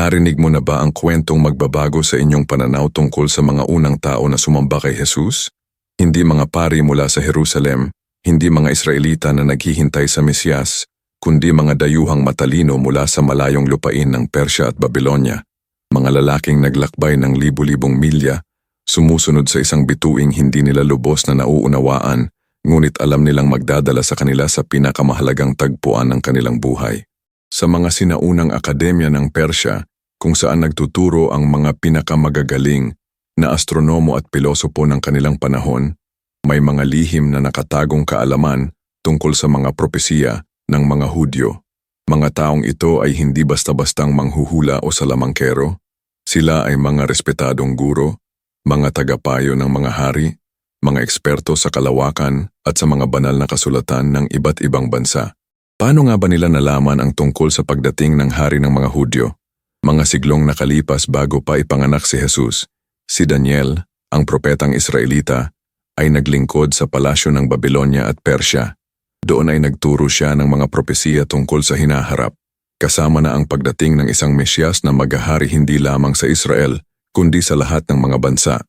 Narinig mo na ba ang kwentong magbabago sa inyong pananaw tungkol sa mga unang tao na sumamba kay Jesus? Hindi mga pari mula sa Jerusalem, hindi mga Israelita na naghihintay sa Mesyas, kundi mga dayuhang matalino mula sa malayong lupain ng Persya at Babylonia. Mga lalaking naglakbay ng libu-libong milya, sumusunod sa isang bituing hindi nila lubos na nauunawaan, ngunit alam nilang magdadala sa kanila sa pinakamahalagang tagpuan ng kanilang buhay. Sa mga sinaunang akademya ng Persya, kung saan nagtuturo ang mga pinakamagagaling na astronomo at pilosopo ng kanilang panahon, may mga lihim na nakatagong kaalaman tungkol sa mga propesiya ng mga Hudyo. Mga taong ito ay hindi basta-bastang manghuhula o salamangkero. Sila ay mga respetadong guro, mga tagapayo ng mga hari, mga eksperto sa kalawakan at sa mga banal na kasulatan ng iba't ibang bansa. Paano nga ba nila nalaman ang tungkol sa pagdating ng hari ng mga Hudyo? Mga siglong nakalipas bago pa ipanganak si Jesus, si Daniel, ang propetang Israelita, ay naglingkod sa palasyo ng Babylonia at Persya. Doon ay nagturo siya ng mga propesiya tungkol sa hinaharap, kasama na ang pagdating ng isang Mesyas na maghahari hindi lamang sa Israel, kundi sa lahat ng mga bansa.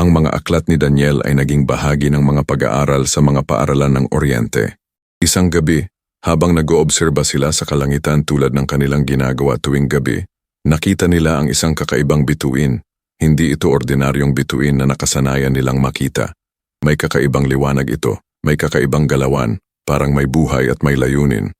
Ang mga aklat ni Daniel ay naging bahagi ng mga pag-aaral sa mga paaralan ng Oriente. Isang gabi, habang nag-oobserba sila sa kalangitan tulad ng kanilang ginagawa tuwing gabi, nakita nila ang isang kakaibang bituin. Hindi ito ordinaryong bituin na nakasanayan nilang makita. May kakaibang liwanag ito, may kakaibang galawan, parang may buhay at may layunin.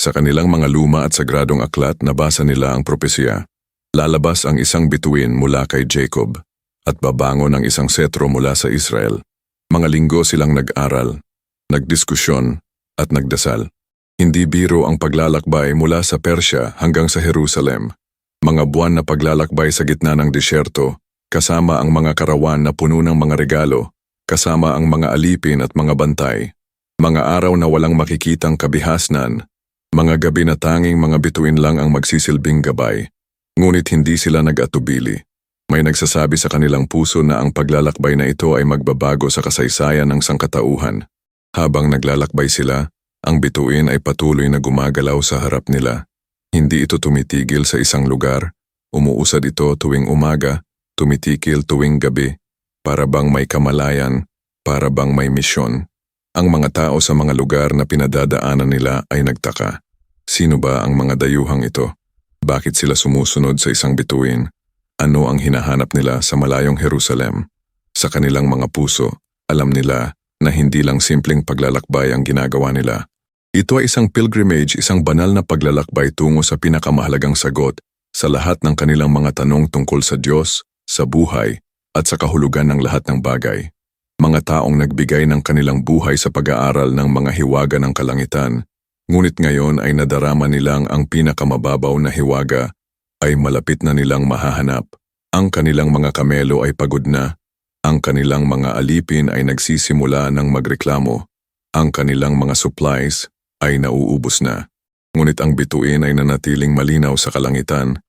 Sa kanilang mga luma at sagradong aklat nabasa nila ang propesya. Lalabas ang isang bituin mula kay Jacob at babangon ang isang setro mula sa Israel. Mga linggo silang nag-aral, nagdiskusyon at nagdasal. Hindi biro ang paglalakbay mula sa Persya hanggang sa Jerusalem. Mga buwan na paglalakbay sa gitna ng disyerto, kasama ang mga karawan na puno ng mga regalo, kasama ang mga alipin at mga bantay. Mga araw na walang makikitang kabihasnan, mga gabi na tanging mga bituin lang ang magsisilbing gabay. Ngunit hindi sila nag-atubili. May nagsasabi sa kanilang puso na ang paglalakbay na ito ay magbabago sa kasaysayan ng sangkatauhan. Habang naglalakbay sila, ang bituin ay patuloy na gumagalaw sa harap nila. Hindi ito tumitigil sa isang lugar. Umuusad ito tuwing umaga, tumitikil tuwing gabi. Para bang may kamalayan, para bang may misyon. Ang mga tao sa mga lugar na pinadadaanan nila ay nagtaka. Sino ba ang mga dayuhang ito? Bakit sila sumusunod sa isang bituin? Ano ang hinahanap nila sa malayong Jerusalem? Sa kanilang mga puso, alam nila na hindi lang simpleng paglalakbay ang ginagawa nila. Ito ay isang pilgrimage, isang banal na paglalakbay tungo sa pinakamahalagang sagot sa lahat ng kanilang mga tanong tungkol sa Diyos, sa buhay, at sa kahulugan ng lahat ng bagay. Mga taong nagbigay ng kanilang buhay sa pag-aaral ng mga hiwaga ng kalangitan, ngunit ngayon ay nadarama nilang ang pinakamababaw na hiwaga ay malapit na nilang mahahanap. Ang kanilang mga kamelo ay pagod na, ang kanilang mga alipin ay nagsisimula ng magreklamo, ang kanilang mga supplies ay nauubos na. Ngunit ang bituin ay nanatiling malinaw sa kalangitan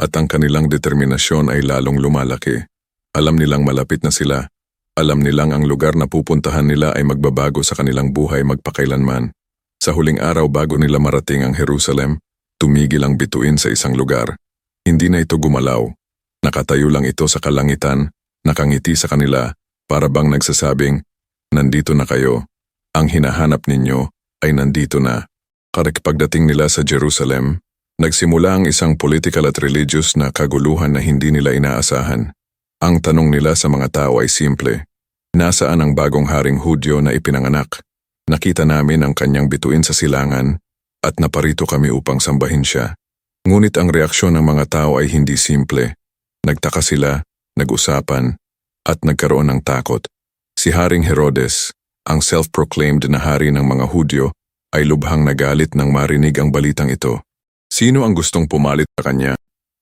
at ang kanilang determinasyon ay lalong lumalaki. Alam nilang malapit na sila. Alam nilang ang lugar na pupuntahan nila ay magbabago sa kanilang buhay magpakailanman. Sa huling araw bago nila marating ang Jerusalem, tumigil ang bituin sa isang lugar. Hindi na ito gumalaw. Nakatayo lang ito sa kalangitan, nakangiti sa kanila, para bang nagsasabing, Nandito na kayo. Ang hinahanap ninyo ay nandito na. Karik pagdating nila sa Jerusalem, nagsimula ang isang political at religious na kaguluhan na hindi nila inaasahan. Ang tanong nila sa mga tao ay simple. Nasaan ang bagong haring Hudyo na ipinanganak? Nakita namin ang kanyang bituin sa silangan at naparito kami upang sambahin siya. Ngunit ang reaksyon ng mga tao ay hindi simple. Nagtaka sila, nag-usapan, at nagkaroon ng takot. Si Haring Herodes, ang self-proclaimed na hari ng mga Hudyo, ay lubhang nagalit nang marinig ang balitang ito. Sino ang gustong pumalit sa kanya?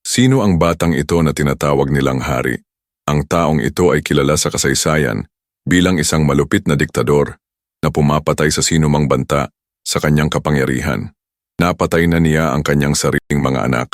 Sino ang batang ito na tinatawag nilang hari? Ang taong ito ay kilala sa kasaysayan bilang isang malupit na diktador na pumapatay sa sinumang banta sa kanyang kapangyarihan. Napatay na niya ang kanyang sariling mga anak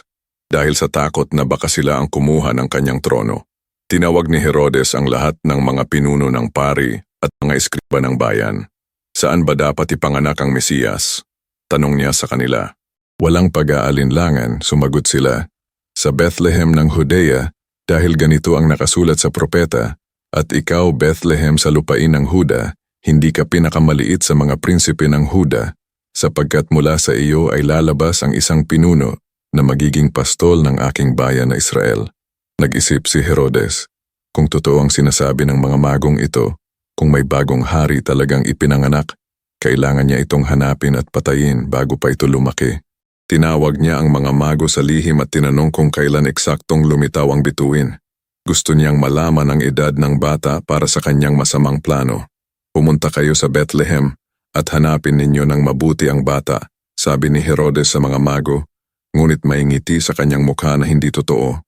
dahil sa takot na baka sila ang kumuha ng kanyang trono. Tinawag ni Herodes ang lahat ng mga pinuno ng pari at mga eskriba ng bayan. Saan ba dapat ipanganak ang Mesiyas? Tanong niya sa kanila. Walang pag-aalinlangan, sumagot sila. sa Bethlehem ng Judea dahil ganito ang nakasulat sa propeta, at ikaw Bethlehem sa lupain ng Huda, hindi ka pinakamaliit sa mga prinsipe ng Huda, sapagkat mula sa iyo ay lalabas ang isang pinuno na magiging pastol ng aking bayan na Israel. Nag-isip si Herodes, kung totoo ang sinasabi ng mga magong ito, kung may bagong hari talagang ipinanganak, kailangan niya itong hanapin at patayin bago pa ito lumaki. Tinawag niya ang mga mago sa lihim at tinanong kung kailan eksaktong lumitaw ang bituin. Gusto niyang malaman ang edad ng bata para sa kanyang masamang plano. Pumunta kayo sa Bethlehem at hanapin ninyo ng mabuti ang bata, sabi ni Herodes sa mga mago, ngunit may ngiti sa kanyang mukha na hindi totoo.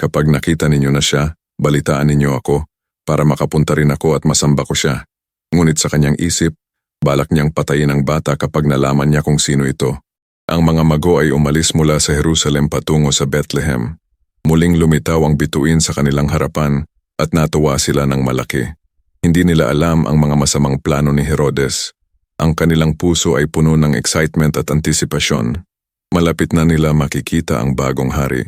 Kapag nakita ninyo na siya, balitaan ninyo ako para makapunta rin ako at masamba ko siya. Ngunit sa kanyang isip, balak niyang patayin ang bata kapag nalaman niya kung sino ito. Ang mga mago ay umalis mula sa Jerusalem patungo sa Bethlehem. Muling lumitaw ang bituin sa kanilang harapan at natuwa sila ng malaki. Hindi nila alam ang mga masamang plano ni Herodes. Ang kanilang puso ay puno ng excitement at antisipasyon. Malapit na nila makikita ang bagong hari.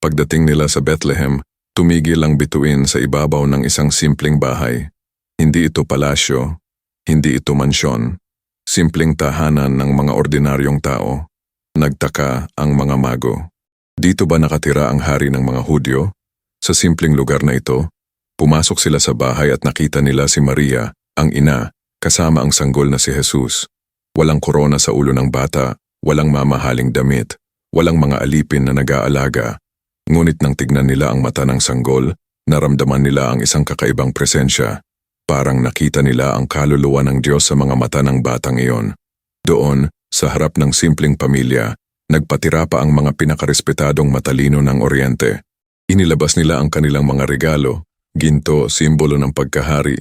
Pagdating nila sa Bethlehem, tumigil ang bituin sa ibabaw ng isang simpleng bahay. Hindi ito palasyo, hindi ito mansyon. Simpleng tahanan ng mga ordinaryong tao. Nagtaka ang mga mago. Dito ba nakatira ang hari ng mga Hudyo? Sa simpleng lugar na ito, pumasok sila sa bahay at nakita nila si Maria, ang ina, kasama ang sanggol na si Jesus. Walang korona sa ulo ng bata, walang mamahaling damit, walang mga alipin na nag-aalaga. Ngunit nang tignan nila ang mata ng sanggol, naramdaman nila ang isang kakaibang presensya. Parang nakita nila ang kaluluwa ng Diyos sa mga mata ng batang iyon. Doon, sa harap ng simpleng pamilya, nagpatira pa ang mga pinakarespetadong matalino ng Oriente. Inilabas nila ang kanilang mga regalo, ginto, simbolo ng pagkahari,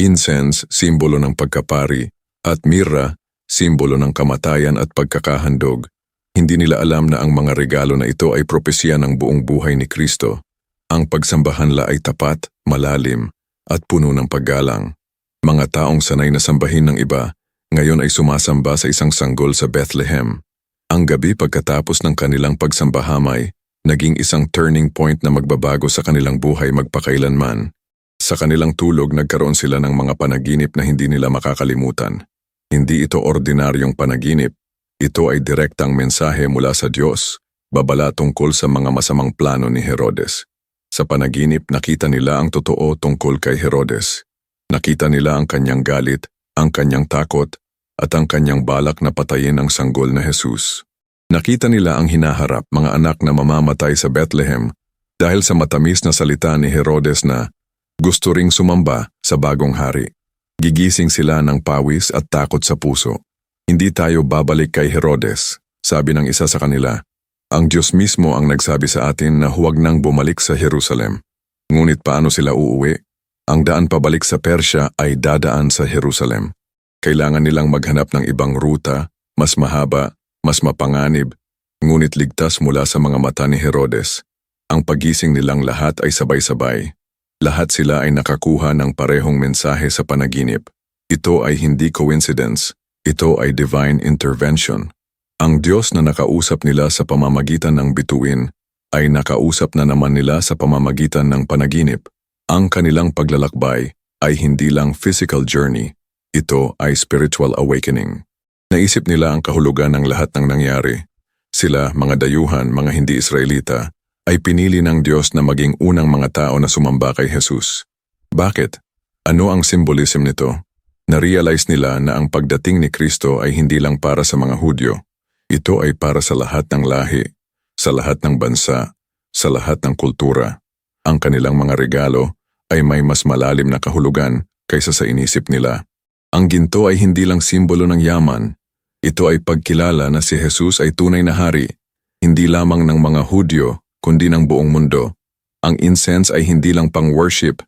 incense, simbolo ng pagkapari, at mirra, simbolo ng kamatayan at pagkakahandog. Hindi nila alam na ang mga regalo na ito ay propesya ng buong buhay ni Kristo. Ang pagsambahanla ay tapat, malalim, at puno ng paggalang. Mga taong sanay na sambahin ng iba, ngayon ay sumasamba sa isang sanggol sa Bethlehem. Ang gabi pagkatapos ng kanilang pagsambahamay, naging isang turning point na magbabago sa kanilang buhay magpakailanman. Sa kanilang tulog nagkaroon sila ng mga panaginip na hindi nila makakalimutan. Hindi ito ordinaryong panaginip, ito ay direktang mensahe mula sa Diyos, babala tungkol sa mga masamang plano ni Herodes. Sa panaginip nakita nila ang totoo tungkol kay Herodes. Nakita nila ang kanyang galit, ang kanyang takot, at ang kanyang balak na patayin ang sanggol na Jesus. Nakita nila ang hinaharap mga anak na mamamatay sa Bethlehem dahil sa matamis na salita ni Herodes na gusto ring sumamba sa bagong hari. Gigising sila ng pawis at takot sa puso. Hindi tayo babalik kay Herodes, sabi ng isa sa kanila. Ang Diyos mismo ang nagsabi sa atin na huwag nang bumalik sa Jerusalem. Ngunit paano sila uuwi? Ang daan pabalik sa Persya ay dadaan sa Jerusalem. Kailangan nilang maghanap ng ibang ruta, mas mahaba, mas mapanganib, ngunit ligtas mula sa mga mata ni Herodes. Ang pagising nilang lahat ay sabay-sabay. Lahat sila ay nakakuha ng parehong mensahe sa panaginip. Ito ay hindi coincidence, ito ay divine intervention. Ang Diyos na nakausap nila sa pamamagitan ng bituin ay nakausap na naman nila sa pamamagitan ng panaginip. Ang kanilang paglalakbay ay hindi lang physical journey, ito ay spiritual awakening. Naisip nila ang kahulugan ng lahat ng nangyari. Sila, mga dayuhan, mga hindi Israelita, ay pinili ng Diyos na maging unang mga tao na sumamba kay Jesus. Bakit? Ano ang symbolism nito? Na-realize nila na ang pagdating ni Kristo ay hindi lang para sa mga Hudyo. Ito ay para sa lahat ng lahi, sa lahat ng bansa, sa lahat ng kultura. Ang kanilang mga regalo ay may mas malalim na kahulugan kaysa sa inisip nila. Ang ginto ay hindi lang simbolo ng yaman. Ito ay pagkilala na si Jesus ay tunay na hari, hindi lamang ng mga Hudyo, kundi ng buong mundo. Ang incense ay hindi lang pang-worship,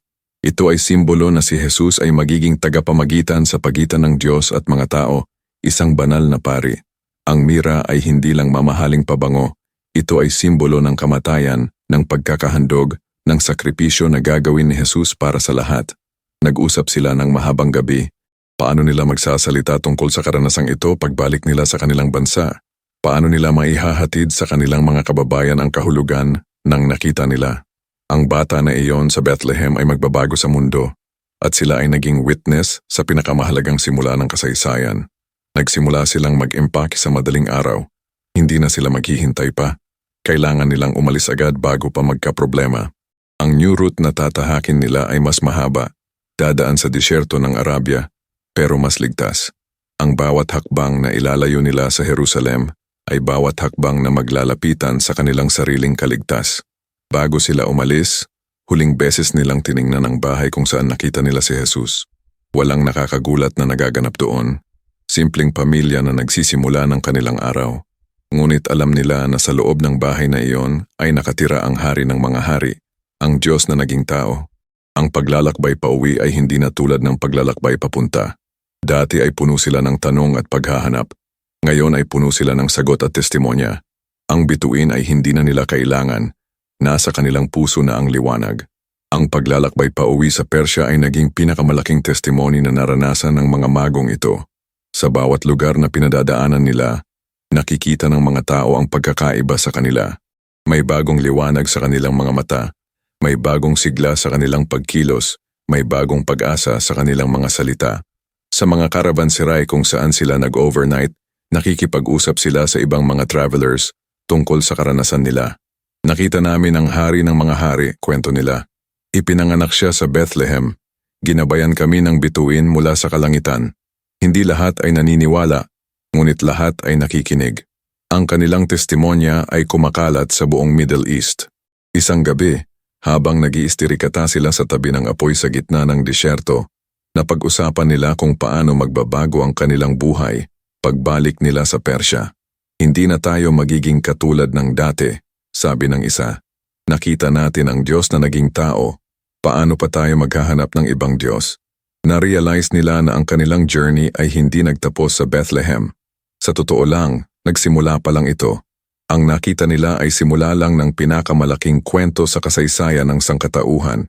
ito ay simbolo na si Jesus ay magiging tagapamagitan sa pagitan ng Diyos at mga tao, isang banal na pari. Ang mira ay hindi lang mamahaling pabango, ito ay simbolo ng kamatayan, ng pagkakahandog, ng sakripisyo na gagawin ni Jesus para sa lahat. Nag-usap sila ng mahabang gabi, Paano nila magsasalita tungkol sa karanasang ito pagbalik nila sa kanilang bansa? Paano nila maihahatid sa kanilang mga kababayan ang kahulugan nang nakita nila. Ang bata na iyon sa Bethlehem ay magbabago sa mundo at sila ay naging witness sa pinakamahalagang simula ng kasaysayan. Nagsimula silang mag-impake sa madaling araw. Hindi na sila maghihintay pa. Kailangan nilang umalis agad bago pa magkaproblema. Ang new route na tatahakin nila ay mas mahaba, dadaan sa disyerto ng Arabia, pero mas ligtas. Ang bawat hakbang na ilalayo nila sa Jerusalem ay bawat hakbang na maglalapitan sa kanilang sariling kaligtas. Bago sila umalis, huling beses nilang tiningnan ang bahay kung saan nakita nila si Jesus. Walang nakakagulat na nagaganap doon. Simpleng pamilya na nagsisimula ng kanilang araw. Ngunit alam nila na sa loob ng bahay na iyon ay nakatira ang hari ng mga hari, ang Diyos na naging tao. Ang paglalakbay pa uwi ay hindi na tulad ng paglalakbay papunta. Dati ay puno sila ng tanong at paghahanap. Ngayon ay puno sila ng sagot at testimonya. Ang bituin ay hindi na nila kailangan. Nasa kanilang puso na ang liwanag. Ang paglalakbay pa uwi sa Persya ay naging pinakamalaking testimony na naranasan ng mga magong ito. Sa bawat lugar na pinadadaanan nila, nakikita ng mga tao ang pagkakaiba sa kanila. May bagong liwanag sa kanilang mga mata, may bagong sigla sa kanilang pagkilos, may bagong pag-asa sa kanilang mga salita. Sa mga caravanserai kung saan sila nag-overnight, nakikipag-usap sila sa ibang mga travelers tungkol sa karanasan nila. Nakita namin ang hari ng mga hari, kwento nila. Ipinanganak siya sa Bethlehem. Ginabayan kami ng bituin mula sa kalangitan. Hindi lahat ay naniniwala, ngunit lahat ay nakikinig. Ang kanilang testimonya ay kumakalat sa buong Middle East. Isang gabi, habang nag-iistirikata sila sa tabi ng apoy sa gitna ng disyerto, napag-usapan nila kung paano magbabago ang kanilang buhay pagbalik nila sa Persya. Hindi na tayo magiging katulad ng dati, sabi ng isa. Nakita natin ang Diyos na naging tao. Paano pa tayo maghahanap ng ibang Diyos? Na-realize nila na ang kanilang journey ay hindi nagtapos sa Bethlehem. Sa totoo lang, nagsimula pa lang ito. Ang nakita nila ay simula lang ng pinakamalaking kwento sa kasaysayan ng sangkatauhan.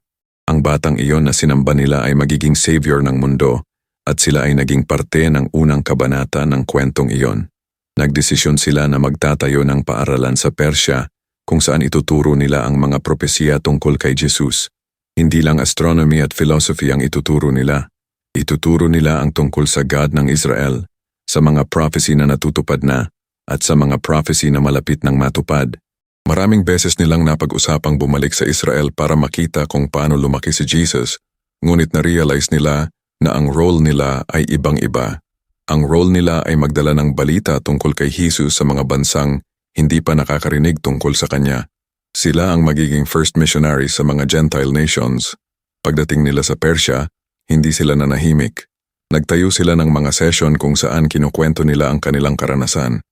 Ang batang iyon na sinamba nila ay magiging savior ng mundo at sila ay naging parte ng unang kabanata ng kwentong iyon. Nagdesisyon sila na magtatayo ng paaralan sa Persya kung saan ituturo nila ang mga propesiya tungkol kay Jesus. Hindi lang astronomy at philosophy ang ituturo nila. Ituturo nila ang tungkol sa God ng Israel, sa mga prophecy na natutupad na, at sa mga prophecy na malapit ng matupad. Maraming beses nilang napag-usapang bumalik sa Israel para makita kung paano lumaki si Jesus, ngunit na-realize nila na ang role nila ay ibang-iba. Ang role nila ay magdala ng balita tungkol kay Jesus sa mga bansang hindi pa nakakarinig tungkol sa kanya. Sila ang magiging first missionary sa mga Gentile nations. Pagdating nila sa Persya, hindi sila nanahimik. Nagtayo sila ng mga session kung saan kinukwento nila ang kanilang karanasan.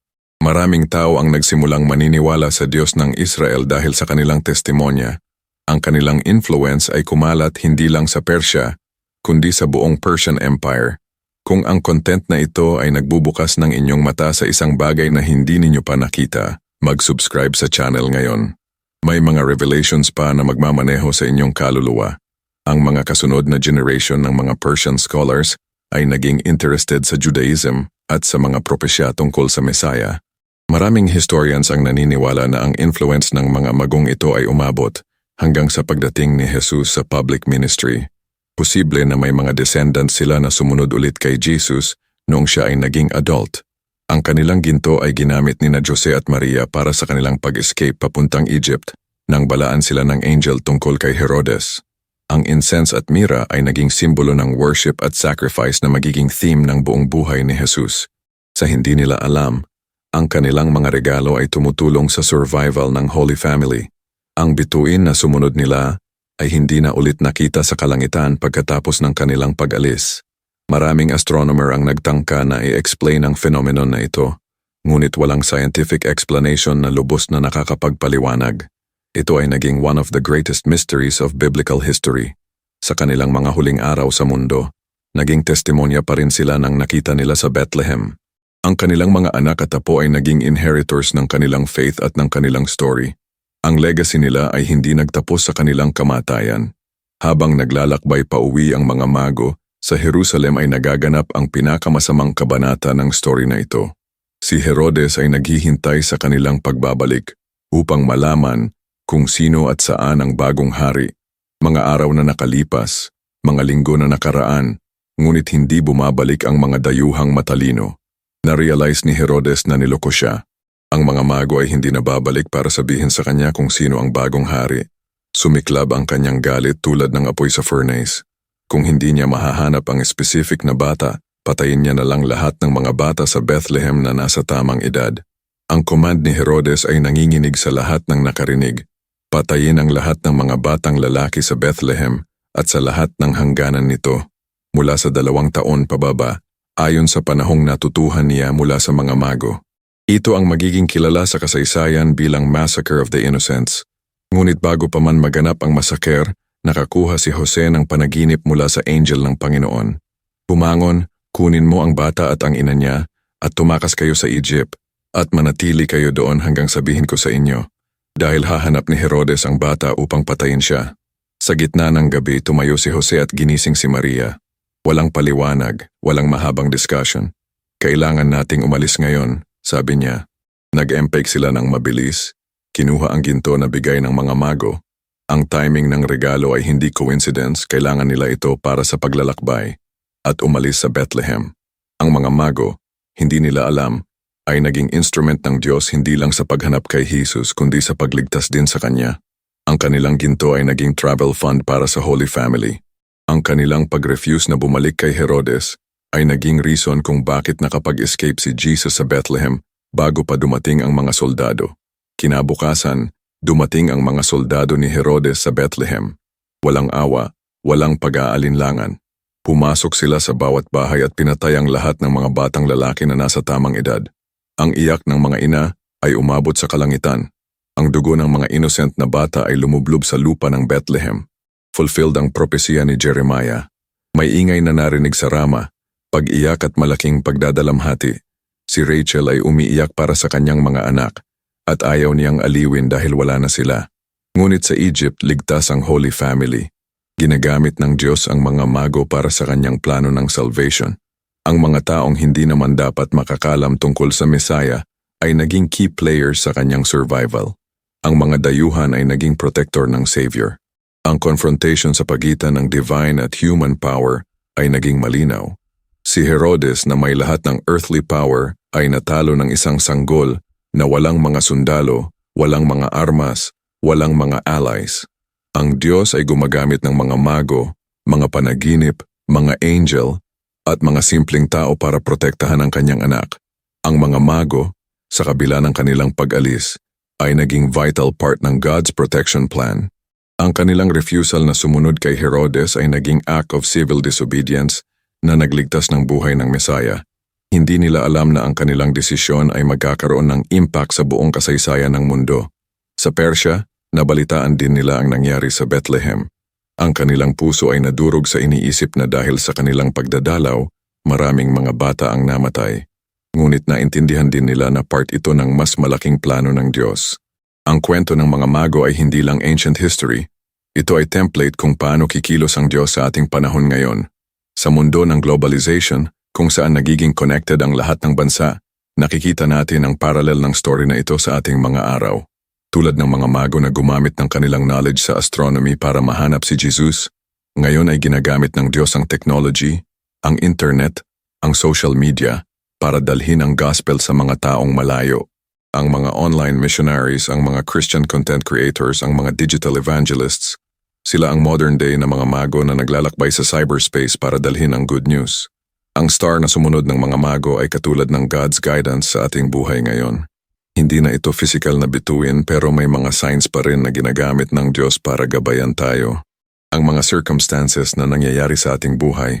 Maraming tao ang nagsimulang maniniwala sa Diyos ng Israel dahil sa kanilang testimonya. Ang kanilang influence ay kumalat hindi lang sa Persya, kundi sa buong Persian Empire. Kung ang content na ito ay nagbubukas ng inyong mata sa isang bagay na hindi ninyo pa nakita, mag-subscribe sa channel ngayon. May mga revelations pa na magmamaneho sa inyong kaluluwa. Ang mga kasunod na generation ng mga Persian scholars ay naging interested sa Judaism at sa mga propesya tungkol sa Messiah. Maraming historians ang naniniwala na ang influence ng mga magong ito ay umabot hanggang sa pagdating ni Jesus sa public ministry. Posible na may mga descendants sila na sumunod ulit kay Jesus noong siya ay naging adult. Ang kanilang ginto ay ginamit ni na Jose at Maria para sa kanilang pag-escape papuntang Egypt nang balaan sila ng angel tungkol kay Herodes. Ang incense at mira ay naging simbolo ng worship at sacrifice na magiging theme ng buong buhay ni Jesus. Sa hindi nila alam, ang kanilang mga regalo ay tumutulong sa survival ng Holy Family. Ang bituin na sumunod nila ay hindi na ulit nakita sa kalangitan pagkatapos ng kanilang pag-alis. Maraming astronomer ang nagtangka na i-explain ang phenomenon na ito, ngunit walang scientific explanation na lubos na nakakapagpaliwanag. Ito ay naging one of the greatest mysteries of biblical history. Sa kanilang mga huling araw sa mundo, naging testimonya pa rin sila ng nakita nila sa Bethlehem. Ang kanilang mga anak at apo ay naging inheritors ng kanilang faith at ng kanilang story. Ang legacy nila ay hindi nagtapos sa kanilang kamatayan. Habang naglalakbay pa uwi ang mga mago, sa Jerusalem ay nagaganap ang pinakamasamang kabanata ng story na ito. Si Herodes ay naghihintay sa kanilang pagbabalik upang malaman kung sino at saan ang bagong hari. Mga araw na nakalipas, mga linggo na nakaraan, ngunit hindi bumabalik ang mga dayuhang matalino. Na-realize ni Herodes na niloko siya. Ang mga mago ay hindi nababalik para sabihin sa kanya kung sino ang bagong hari. Sumiklab ang kanyang galit tulad ng apoy sa furnace. Kung hindi niya mahahanap ang specific na bata, patayin niya na lang lahat ng mga bata sa Bethlehem na nasa tamang edad. Ang command ni Herodes ay nanginginig sa lahat ng nakarinig. Patayin ang lahat ng mga batang lalaki sa Bethlehem at sa lahat ng hangganan nito. Mula sa dalawang taon pababa, ayon sa panahong natutuhan niya mula sa mga mago. Ito ang magiging kilala sa kasaysayan bilang Massacre of the Innocents. Ngunit bago pa man maganap ang masaker, nakakuha si Jose ng panaginip mula sa angel ng Panginoon. Bumangon, kunin mo ang bata at ang ina niya, at tumakas kayo sa Egypt, at manatili kayo doon hanggang sabihin ko sa inyo. Dahil hahanap ni Herodes ang bata upang patayin siya. Sa gitna ng gabi tumayo si Jose at ginising si Maria. Walang paliwanag, walang mahabang discussion. Kailangan nating umalis ngayon, sabi niya. Nag-empake sila ng mabilis. Kinuha ang ginto na bigay ng mga mago. Ang timing ng regalo ay hindi coincidence, kailangan nila ito para sa paglalakbay. At umalis sa Bethlehem. Ang mga mago, hindi nila alam, ay naging instrument ng Diyos hindi lang sa paghanap kay Jesus kundi sa pagligtas din sa Kanya. Ang kanilang ginto ay naging travel fund para sa Holy Family. Ang kanilang pag-refuse na bumalik kay Herodes ay naging reason kung bakit nakapag-escape si Jesus sa Bethlehem bago pa dumating ang mga soldado. Kinabukasan, dumating ang mga soldado ni Herodes sa Bethlehem. Walang awa, walang pag-aalinlangan. Pumasok sila sa bawat bahay at pinatay ang lahat ng mga batang lalaki na nasa tamang edad. Ang iyak ng mga ina ay umabot sa kalangitan. Ang dugo ng mga innocent na bata ay lumublob sa lupa ng Bethlehem. Fulfilled ang propesya ni Jeremiah. May ingay na narinig sa Rama, pag-iyak at malaking pagdadalamhati. Si Rachel ay umiiyak para sa kanyang mga anak at ayaw niyang aliwin dahil wala na sila. Ngunit sa Egypt, ligtas ang Holy Family. Ginagamit ng Diyos ang mga mago para sa kanyang plano ng salvation. Ang mga taong hindi naman dapat makakalam tungkol sa Messiah ay naging key players sa kanyang survival. Ang mga dayuhan ay naging protector ng Savior. Ang confrontation sa pagitan ng divine at human power ay naging malinaw. Si Herodes na may lahat ng earthly power ay natalo ng isang sanggol na walang mga sundalo, walang mga armas, walang mga allies. Ang Diyos ay gumagamit ng mga mago, mga panaginip, mga angel, at mga simpleng tao para protektahan ang kanyang anak. Ang mga mago, sa kabila ng kanilang pag-alis, ay naging vital part ng God's protection plan. Ang kanilang refusal na sumunod kay Herodes ay naging act of civil disobedience na nagligtas ng buhay ng Messiah. Hindi nila alam na ang kanilang desisyon ay magkakaroon ng impact sa buong kasaysayan ng mundo. Sa Persya, nabalitaan din nila ang nangyari sa Bethlehem. Ang kanilang puso ay nadurog sa iniisip na dahil sa kanilang pagdadalaw, maraming mga bata ang namatay. Ngunit naintindihan din nila na part ito ng mas malaking plano ng Diyos. Ang kwento ng mga mago ay hindi lang ancient history. Ito ay template kung paano kikilos ang Diyos sa ating panahon ngayon. Sa mundo ng globalization, kung saan nagiging connected ang lahat ng bansa, nakikita natin ang parallel ng story na ito sa ating mga araw. Tulad ng mga mago na gumamit ng kanilang knowledge sa astronomy para mahanap si Jesus, ngayon ay ginagamit ng Diyos ang technology, ang internet, ang social media, para dalhin ang gospel sa mga taong malayo. Ang mga online missionaries, ang mga Christian content creators, ang mga digital evangelists, sila ang modern day na mga mago na naglalakbay sa cyberspace para dalhin ang good news. Ang star na sumunod ng mga mago ay katulad ng God's guidance sa ating buhay ngayon. Hindi na ito physical na bituin pero may mga signs pa rin na ginagamit ng Diyos para gabayan tayo. Ang mga circumstances na nangyayari sa ating buhay,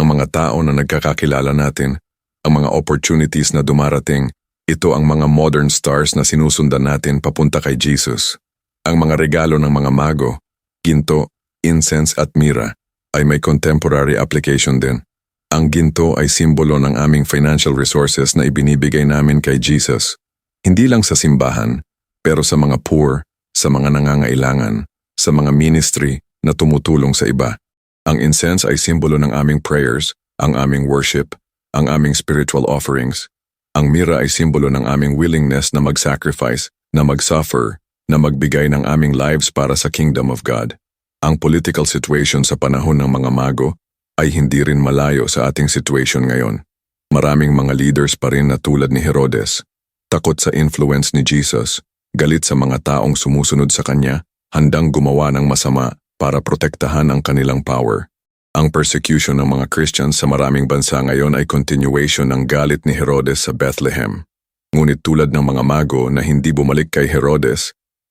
ang mga tao na nagkakakilala natin, ang mga opportunities na dumarating, ito ang mga modern stars na sinusundan natin papunta kay Jesus. Ang mga regalo ng mga mago, ginto, incense at mira, ay may contemporary application din. Ang ginto ay simbolo ng aming financial resources na ibinibigay namin kay Jesus. Hindi lang sa simbahan, pero sa mga poor, sa mga nangangailangan, sa mga ministry na tumutulong sa iba. Ang incense ay simbolo ng aming prayers, ang aming worship, ang aming spiritual offerings. Ang mira ay simbolo ng aming willingness na mag-sacrifice, na mag-suffer, na magbigay ng aming lives para sa kingdom of God. Ang political situation sa panahon ng mga mago ay hindi rin malayo sa ating situation ngayon. Maraming mga leaders pa rin na tulad ni Herodes, takot sa influence ni Jesus, galit sa mga taong sumusunod sa kanya, handang gumawa ng masama para protektahan ang kanilang power. Ang persecution ng mga Christians sa maraming bansa ngayon ay continuation ng galit ni Herodes sa Bethlehem. Ngunit tulad ng mga mago na hindi bumalik kay Herodes,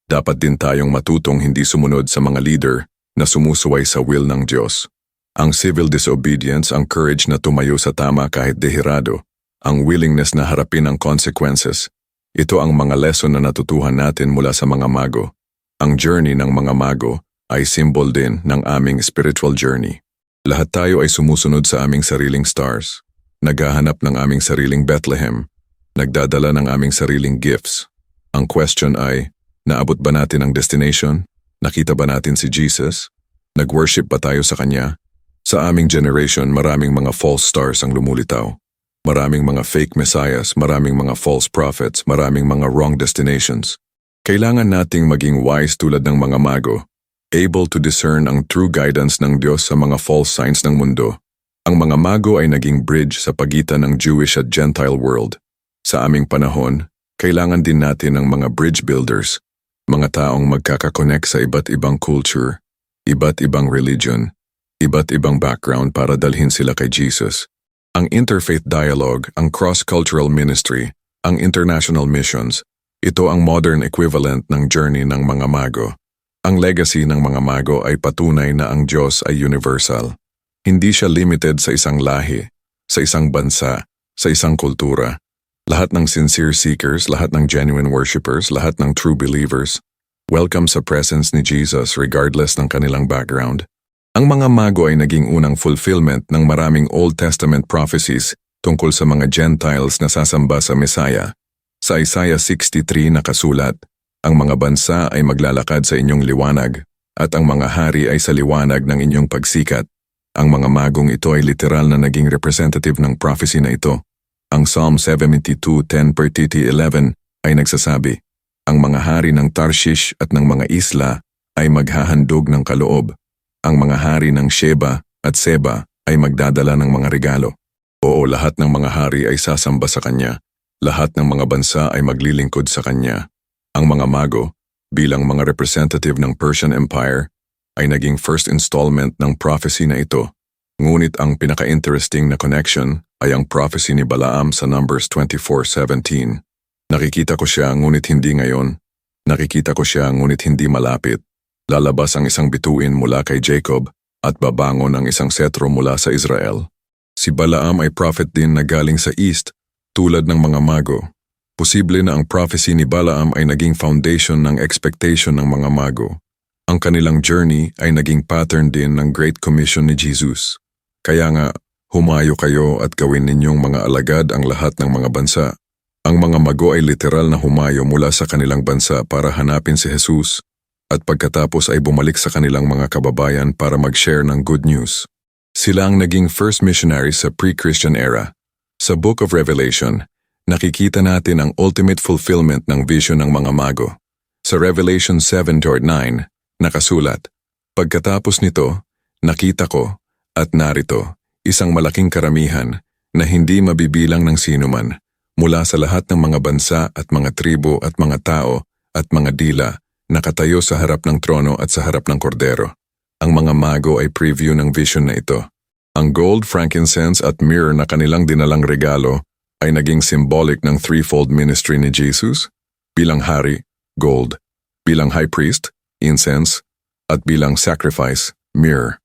dapat din tayong matutong hindi sumunod sa mga leader na sumusuway sa will ng Diyos. Ang civil disobedience, ang courage na tumayo sa tama kahit dehirado, ang willingness na harapin ang consequences. Ito ang mga lesson na natutuhan natin mula sa mga mago. Ang journey ng mga mago ay symbol din ng aming spiritual journey. Lahat tayo ay sumusunod sa aming sariling stars, naghahanap ng aming sariling Bethlehem, nagdadala ng aming sariling gifts. Ang question ay, naabot ba natin ang destination? Nakita ba natin si Jesus? Nag-worship ba tayo sa Kanya? Sa aming generation, maraming mga false stars ang lumulitaw. Maraming mga fake messiahs, maraming mga false prophets, maraming mga wrong destinations. Kailangan nating maging wise tulad ng mga mago, able to discern ang true guidance ng Diyos sa mga false signs ng mundo. Ang mga mago ay naging bridge sa pagitan ng Jewish at Gentile world. Sa aming panahon, kailangan din natin ng mga bridge builders, mga taong magkakakonek sa iba't ibang culture, iba't ibang religion, iba't ibang background para dalhin sila kay Jesus. Ang interfaith dialogue, ang cross-cultural ministry, ang international missions, ito ang modern equivalent ng journey ng mga mago. Ang legacy ng mga mago ay patunay na ang Diyos ay universal. Hindi siya limited sa isang lahi, sa isang bansa, sa isang kultura. Lahat ng sincere seekers, lahat ng genuine worshippers, lahat ng true believers, welcome sa presence ni Jesus regardless ng kanilang background. Ang mga mago ay naging unang fulfillment ng maraming Old Testament prophecies tungkol sa mga Gentiles na sasamba sa Messiah. Sa Isaiah 63 nakasulat, ang mga bansa ay maglalakad sa inyong liwanag, at ang mga hari ay sa liwanag ng inyong pagsikat. Ang mga magong ito ay literal na naging representative ng prophecy na ito. Ang Psalm 72:10-11 ay nagsasabi, Ang mga hari ng Tarshish at ng mga isla ay maghahandog ng kaloob. Ang mga hari ng Sheba at Seba ay magdadala ng mga regalo. Oo, lahat ng mga hari ay sasamba sa kanya. Lahat ng mga bansa ay maglilingkod sa kanya. Ang mga mago, bilang mga representative ng Persian Empire, ay naging first installment ng prophecy na ito. Ngunit ang pinaka-interesting na connection ay ang prophecy ni Balaam sa Numbers 24:17. Nakikita ko siya ngunit hindi ngayon. Nakikita ko siya ngunit hindi malapit. Lalabas ang isang bituin mula kay Jacob at babangon ang isang setro mula sa Israel. Si Balaam ay prophet din na galing sa east, tulad ng mga mago. Posible na ang prophecy ni Balaam ay naging foundation ng expectation ng mga mago. Ang kanilang journey ay naging pattern din ng Great Commission ni Jesus. Kaya nga, humayo kayo at gawin ninyong mga alagad ang lahat ng mga bansa. Ang mga mago ay literal na humayo mula sa kanilang bansa para hanapin si Jesus at pagkatapos ay bumalik sa kanilang mga kababayan para mag-share ng good news. Sila ang naging first missionaries sa pre-Christian era. Sa Book of Revelation, nakikita natin ang ultimate fulfillment ng vision ng mga mago. Sa Revelation 7-9, nakasulat, Pagkatapos nito, nakita ko, at narito, isang malaking karamihan na hindi mabibilang ng sinuman mula sa lahat ng mga bansa at mga tribo at mga tao at mga dila nakatayo sa harap ng trono at sa harap ng kordero. Ang mga mago ay preview ng vision na ito. Ang gold, frankincense at myrrh na kanilang dinalang regalo ay naging symbolic ng threefold ministry ni Jesus bilang hari, gold, bilang high priest, incense, at bilang sacrifice, myrrh.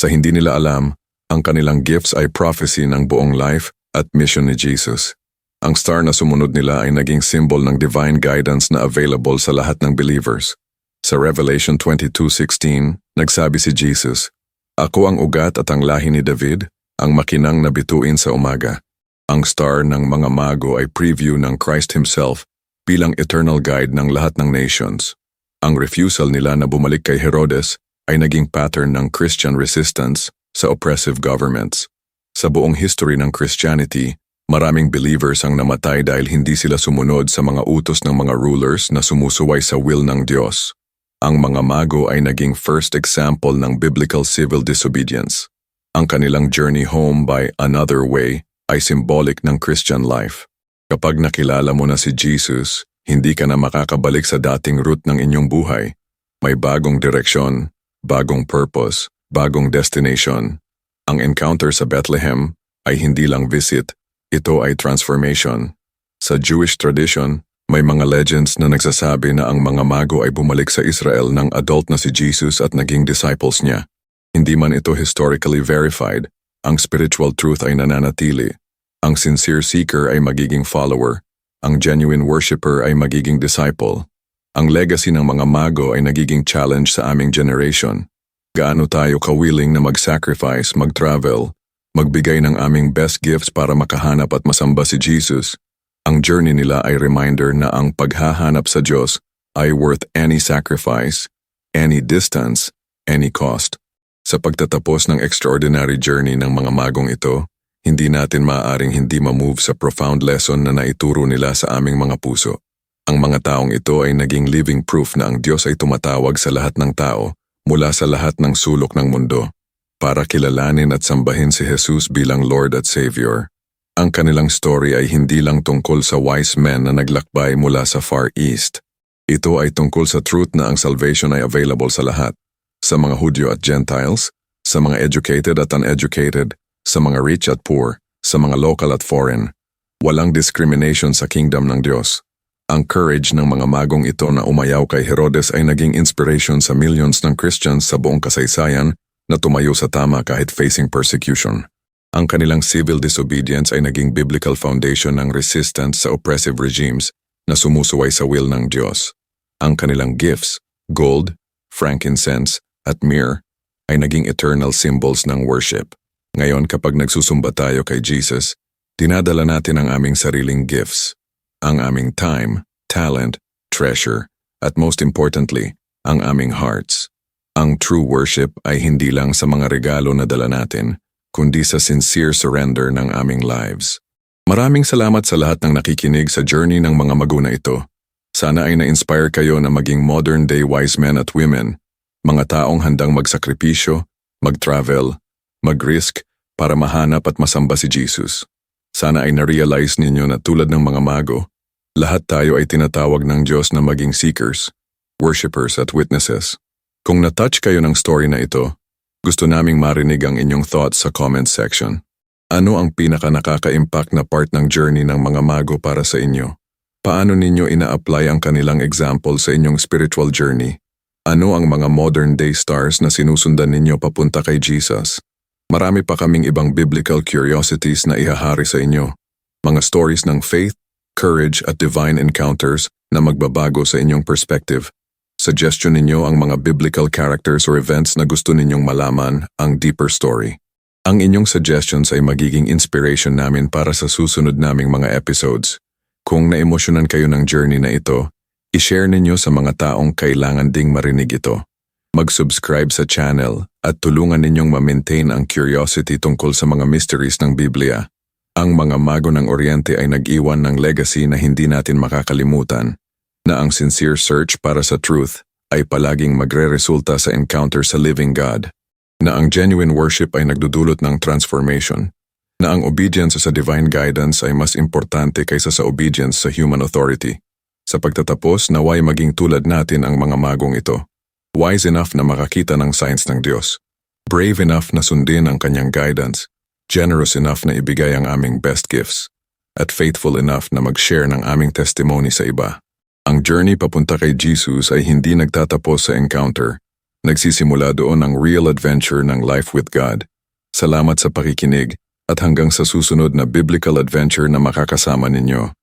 Sa hindi nila alam, ang kanilang gifts ay prophecy ng buong life at mission ni Jesus. Ang star na sumunod nila ay naging symbol ng divine guidance na available sa lahat ng believers. Sa Revelation 22.16, nagsabi si Jesus, Ako ang ugat at ang lahi ni David, ang makinang na bituin sa umaga. Ang star ng mga mago ay preview ng Christ Himself bilang eternal guide ng lahat ng nations. Ang refusal nila na bumalik kay Herodes ay naging pattern ng Christian resistance sa oppressive governments. Sa buong history ng Christianity, Maraming believers ang namatay dahil hindi sila sumunod sa mga utos ng mga rulers na sumusuway sa will ng Diyos. Ang mga mago ay naging first example ng biblical civil disobedience. Ang kanilang journey home by another way ay symbolic ng Christian life. Kapag nakilala mo na si Jesus, hindi ka na makakabalik sa dating route ng inyong buhay. May bagong direksyon, bagong purpose, bagong destination. Ang encounter sa Bethlehem ay hindi lang visit, ito ay transformation. Sa Jewish tradition, may mga legends na nagsasabi na ang mga mago ay bumalik sa Israel ng adult na si Jesus at naging disciples niya. Hindi man ito historically verified, ang spiritual truth ay nananatili. Ang sincere seeker ay magiging follower. Ang genuine worshipper ay magiging disciple. Ang legacy ng mga mago ay nagiging challenge sa aming generation. Gaano tayo kawiling na mag-sacrifice, mag-travel, magbigay ng aming best gifts para makahanap at masamba si Jesus. Ang journey nila ay reminder na ang paghahanap sa Diyos ay worth any sacrifice, any distance, any cost. Sa pagtatapos ng extraordinary journey ng mga magong ito, hindi natin maaaring hindi mamove sa profound lesson na naituro nila sa aming mga puso. Ang mga taong ito ay naging living proof na ang Diyos ay tumatawag sa lahat ng tao mula sa lahat ng sulok ng mundo para kilalanin at sambahin si Jesus bilang Lord at Savior. Ang kanilang story ay hindi lang tungkol sa wise men na naglakbay mula sa Far East. Ito ay tungkol sa truth na ang salvation ay available sa lahat. Sa mga Hudyo at Gentiles, sa mga educated at uneducated, sa mga rich at poor, sa mga local at foreign. Walang discrimination sa kingdom ng Diyos. Ang courage ng mga magong ito na umayaw kay Herodes ay naging inspiration sa millions ng Christians sa buong kasaysayan na tumayo sa tama kahit facing persecution. Ang kanilang civil disobedience ay naging biblical foundation ng resistance sa oppressive regimes na sumusuway sa will ng Diyos. Ang kanilang gifts, gold, frankincense, at myrrh, ay naging eternal symbols ng worship. Ngayon kapag nagsusumba tayo kay Jesus, dinadala natin ang aming sariling gifts, ang aming time, talent, treasure, at most importantly, ang aming hearts. Ang true worship ay hindi lang sa mga regalo na dala natin, kundi sa sincere surrender ng aming lives. Maraming salamat sa lahat ng nakikinig sa journey ng mga maguna ito. Sana ay na-inspire kayo na maging modern-day wise men at women, mga taong handang magsakripisyo, mag-travel, mag-risk para mahanap at masamba si Jesus. Sana ay na-realize ninyo na tulad ng mga mago, lahat tayo ay tinatawag ng Diyos na maging seekers, worshippers at witnesses. Kung na-touch kayo ng story na ito, gusto naming marinig ang inyong thoughts sa comment section. Ano ang pinaka nakaka-impact na part ng journey ng mga mago para sa inyo? Paano ninyo ina-apply ang kanilang example sa inyong spiritual journey? Ano ang mga modern day stars na sinusundan ninyo papunta kay Jesus? Marami pa kaming ibang biblical curiosities na ihahari sa inyo. Mga stories ng faith, courage at divine encounters na magbabago sa inyong perspective. Suggestion ninyo ang mga biblical characters or events na gusto ninyong malaman ang deeper story. Ang inyong suggestions ay magiging inspiration namin para sa susunod naming mga episodes. Kung naemosyonan kayo ng journey na ito, i-share ninyo sa mga taong kailangan ding marinig ito. Mag-subscribe sa channel at tulungan ninyong ma-maintain ang curiosity tungkol sa mga mysteries ng Biblia. Ang mga mago ng Oriente ay nag-iwan ng legacy na hindi natin makakalimutan na ang sincere search para sa truth ay palaging magre-resulta sa encounter sa living God, na ang genuine worship ay nagdudulot ng transformation, na ang obedience sa divine guidance ay mas importante kaysa sa obedience sa human authority. Sa pagtatapos, naway maging tulad natin ang mga magong ito. Wise enough na makakita ng signs ng Diyos. Brave enough na sundin ang kanyang guidance. Generous enough na ibigay ang aming best gifts. At faithful enough na mag-share ng aming testimony sa iba. Ang journey papunta kay Jesus ay hindi nagtatapos sa encounter. Nagsisimula doon ang real adventure ng life with God. Salamat sa pakikinig at hanggang sa susunod na biblical adventure na makakasama ninyo.